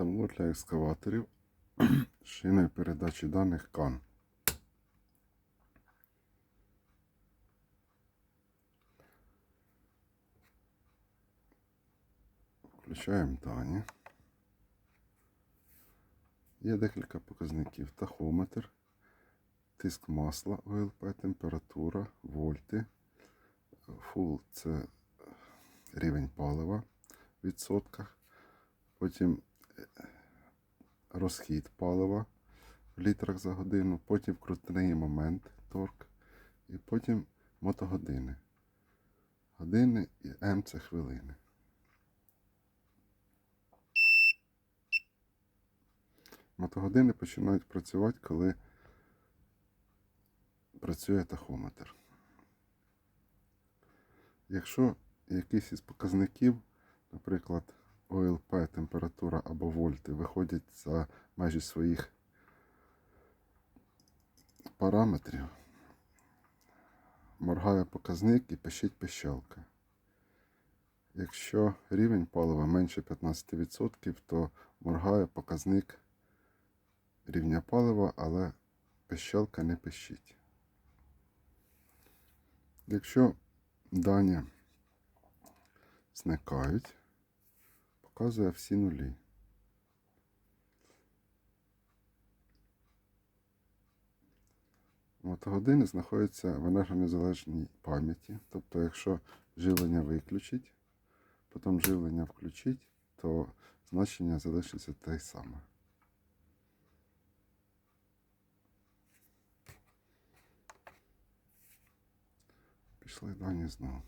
Табло для екскаваторів з шиною передачі даних CAN. Включаємо дані. Є декілька показників. Тахометр, тиск масла ОЛП, температура, вольти. Фул це рівень палива в відсотках. Потім розхід палива в літрах за годину, потім крутний момент торк, і потім мотогодини. Години і М це хвилини. Мотогодини починають працювати, коли працює тахометр. Якщо якийсь із показників, наприклад, ОЛП, температура або вольти виходять за межі своїх параметрів, моргає показник і пищить пищалка. Якщо рівень палива менше 15%, то моргає показник рівня палива, але пищалка не пищить. Якщо дані зникають, показує всі нулі. Мотогодини знаходяться в енергонезалежній пам'яті. Тобто, якщо живлення виключить, потім живлення включить, то значення залишиться те саме. Пішли дані знову.